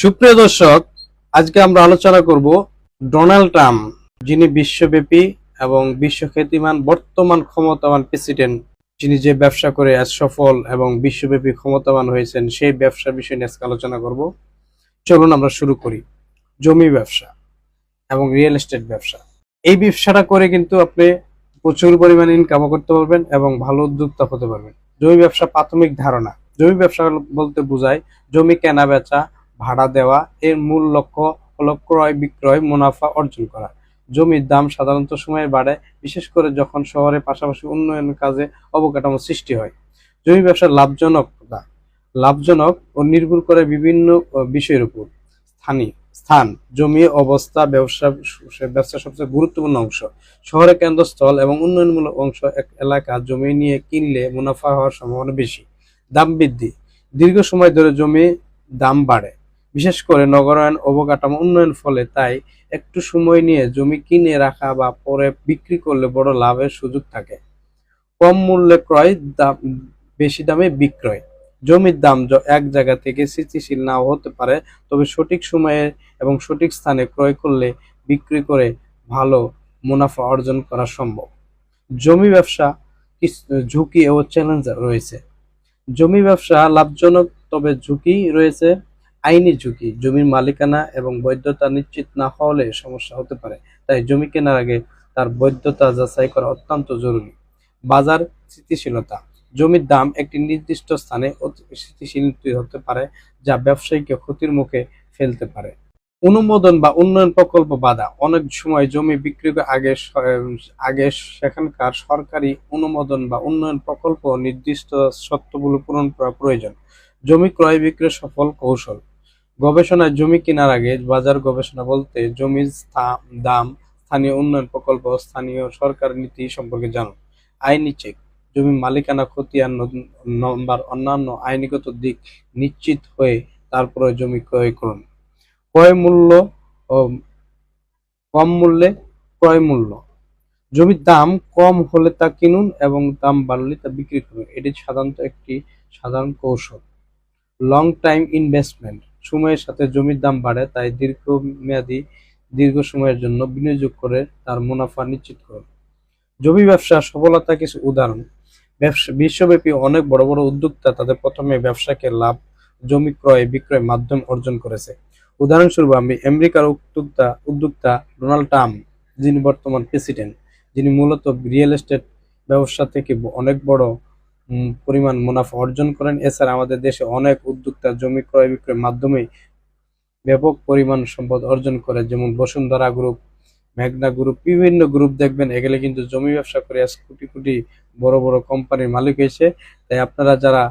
সুপ্রিয় দর্শক, আজকে আমরা আলোচনা করব ডোনাল্ড ট্রাম্প, যিনি বিশ্বব্যাপী এবং বিশ্ব খ্যাতিমান বর্তমান ক্ষমতাবান প্রেসিডেন্ট, যিনি যে ব্যবসা করে আজ সফল এবং বিশ্বব্যাপী ক্ষমতাবান হয়েছেন, সেই ব্যবসার বিষয় নিয়ে আজকে আলোচনা করব। চলুন আমরা শুরু করি। জমি ব্যবসা এবং রিয়েল এস্টেট ব্যবসা। এই ব্যবসাটা করে কিন্তু আপনি প্রচুর পরিমাণে ইনকামও করতে পারবেন এবং ভালো উদ্যোক্তা হতে পারবেন। জমি ব্যবসা প্রাথমিক ধারণা। জমি ব্যবসা বলতে বোঝায় জমি কেনা বেচা ভাড়া দেওয়া, এর মূল লক্ষ্য হলো ক্রয় বিক্রয় মুনাফা অর্জন করা। জমির দাম সাধারণত সময়ে বাড়ে, বিশেষ করে যখন শহরের পাশাপাশি উন্নয়নের কাজে অবকাঠামো সৃষ্টি হয়। জমি ব্যবসার লাভজনকতা লাভজনক ও নির্ভর করে বিভিন্ন বিষয়ের উপর। স্থানীয় স্থান, জমি, অবস্থা, ব্যবসা ব্যবসা সবচেয়ে গুরুত্বপূর্ণ অংশ। শহরের কেন্দ্রস্থল এবং উন্নয়নমূলক অংশ এক এলাকা, জমি নিয়ে কিনলে মুনাফা হওয়ার সম্ভাবনা বেশি। দাম বৃদ্ধি, দীর্ঘ সময় ধরে জমি দাম বাড়ে। বিশেষ করে নগরায়ন অবকাঠামো উন্নয়ন ফলে তাই একটু সময় নিয়ে জমি কিনে রাখা বা পরে বিক্রি করলে বড় লাভের সুযোগ থাকে। কম মূল্যে ক্রয় দাম, বেশি দামে বিক্রয়। জমির দাম এক জায়গা থেকে স্থিতিশীল নাও হতে পারে, তবে সঠিক সময়ে এবং সঠিক স্থানে ক্রয় করলে বিক্রি করে ভালো মুনাফা অর্জন করা সম্ভব। জমি ব্যবসা ঝুঁকি ও চ্যালেঞ্জ রয়েছে। জমি ব্যবসা লাভজনক, তবে ঝুঁকি রয়েছে। আইনি ঝুঁকি, জমির মালিকানা এবং বৈধতা নিশ্চিত না হলে সমস্যা হতে পারে। তাই জমি কেনার আগে তার বৈধতা যাচাই করা অত্যন্ত জরুরি। বাজার স্থিতিশীলতা, জমির দাম একটি নির্দিষ্ট স্থানে স্থিতিশীল হতে পারে, যা ব্যবসায়ীকে ক্ষতির মুখে ফেলতে পারে। অনুমোদন বা উন্নয়ন প্রকল্প বাধা, অনেক সময় জমি বিক্রি করে আগে আগে সেখানকার সরকারি অনুমোদন বা উন্নয়ন প্রকল্প নির্দিষ্ট শর্তগুলো পূরণ করা প্রয়োজন। জমি ক্রয় বিক্রয় সফল কৌশল গবেষণায় জমি কেনার আগে বাজার গবেষণা বলতে জমির দাম, স্থানীয় উন্নয়ন প্রকল্প স্থানীয় সরকার নীতি সম্পর্কে জানুন। আইনি চেক জমি মালিকানা, খতিয়ান নম্বর, অন্যান্য আইনগত দিক নিশ্চিত হয়ে তারপরে জমি ক্রয় করুন। ক্রয় মূল্য ও কম মূল্যে ক্রয় মূল্য। জমির দাম কম হলে তা কিনুন এবং দাম বাড়লে তা বিক্রি করুন। এটি সাধারণত একটি সাধারণ কৌশল। লং টাইম ইনভেস্টমেন্ট সময়ের সাথে জমির দাম বাড়ে, তাই দীর্ঘমেয়াদী, দীর্ঘ সময়ের জন্য বিনিয়োগ করে তার মুনাফা নিশ্চিত করুন। জমি ব্যবসা সফলতা কিছু উদাহরণ। বিশ্বব্যাপী অনেক বড় বড় উদ্যোক্তা তাদের প্রথমে ব্যবসাকে লাভ, জমি ক্রয়, বিক্রয় মাধ্যম অর্জন করেছে। উদাহরণস্বরূপ আমি আমেরিকার উদ্যোক্তা উদ্যোক্তা ডোনাল্ড ট্রাম্প, যিনি বর্তমান প্রেসিডেন্ট, যিনি মূলত রিয়েল এস্টেট ব্যবসা থেকে অনেক বড় পরিমাণ মুনাফা অর্জন করেন। এছাড়া আমাদের দেশে অনেক উদ্যোক্তা জমি ক্রয় বিক্রয়ের মাধ্যমে ব্যাপক পরিমাণ সম্পদ অর্জন করে, যেমন বসুন্ধরা গ্রুপ মেঘনা গ্রুপ বিভিন্ন গ্রুপ দেখবেন, এগুলো কিন্তু জমি ব্যবসা করে কোটি কোটি বড় বড় কোম্পানির মালিক হয়েছে। তাই আপনারা যারা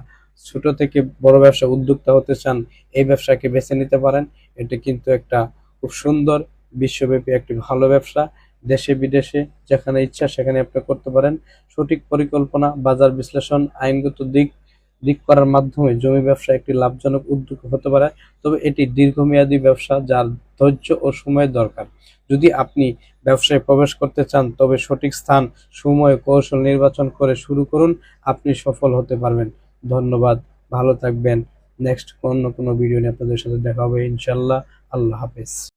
ছোট থেকে বড় ব্যবসা উদ্যোক্তা হতে চান, এই ব্যবসাকে বেছে নিতে পারেন। এটি কিন্তু একটা খুব সুন্দর, বিশ্বব্যাপী একটি ভালো ব্যবসা। দেশে বিদেশে যেখানে ইচ্ছা সেখানে আপনি করতে পারেন। সঠিক পরিকল্পনা, বাজার বিশ্লেষণ, আইনগত দিক দিক করার মাধ্যমে জমি ব্যবসা একটি লাভজনক উদ্যোগ হতে পারে। তবে এটি দীর্ঘমেয়াদী ব্যবসা যার ধৈর্য ও সময়ের দরকার। যদি আপনি ব্যবসায় প্রবেশ করতে চান, তবে সঠিক স্থান, সময়, কৌশল নির্বাচন করে শুরু করুন। আপনি সফল হতে পারবেন। ধন্যবাদ। ভালো থাকবেন। নেক্সট অন্য কোনো ভিডিও নিয়ে আপনাদের সাথে দেখা হবে। ইনশাল্লাহ আল্লাহ হাফেজ।